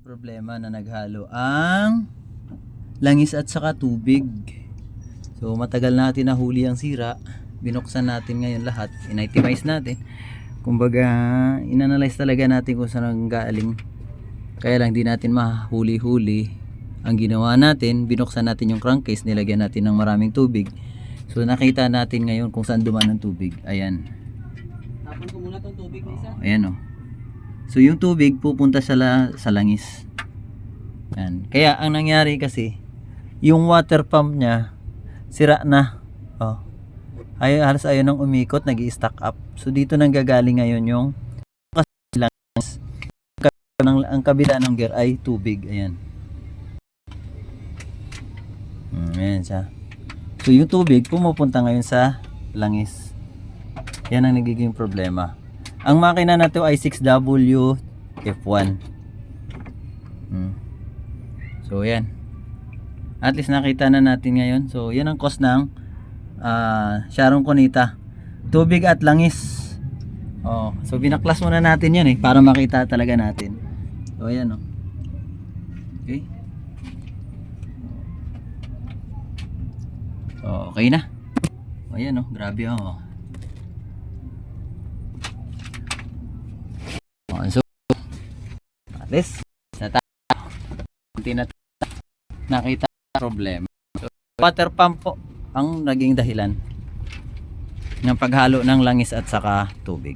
problema na naghalo ang langis at saka tubig. So matagal natin nahuli ang sira. Binuksan natin ngayon lahat. Initemize natin. Kumbaga, inanalyze talaga natin kung saan ang galing. Kaya lang di natin mahuli-huli. Ang ginawa natin, binuksan natin yung crankcase, nilagyan natin ng maraming tubig. So nakita natin ngayon kung saan dumaan ang tubig. Ayan. Tapon ko muna tong tubig na isa. Oh, ayan oh. So yung tubig pupunta sa, la, sa langis. Yan. Kaya ang nangyari kasi, yung water pump niya, sira na. Oh. Ay, halos ayaw nang umikot, nag stack up. So dito nang gagaling ngayon yung langis. Ang, ang kabila ng gear ay tubig. Ayan. Hmm, ayan siya. So yung tubig pumupunta ngayon sa langis. Yan ang nagiging problema. Ang makina na to ay 6W F1. Hmm. So yan. At least nakita na natin ngayon. So yan ang cost ng ah, Sharon Conita. Tubig at langis. Oh, so binaklas muna natin 'yan eh para makita talaga natin. So ayan oh. Okay. So okay na. O ayan oh, grabe oh. Oh, so, at least, nata hindi na nakita problema. Water pump po ang naging dahilan ng paghalo ng langis at saka tubig.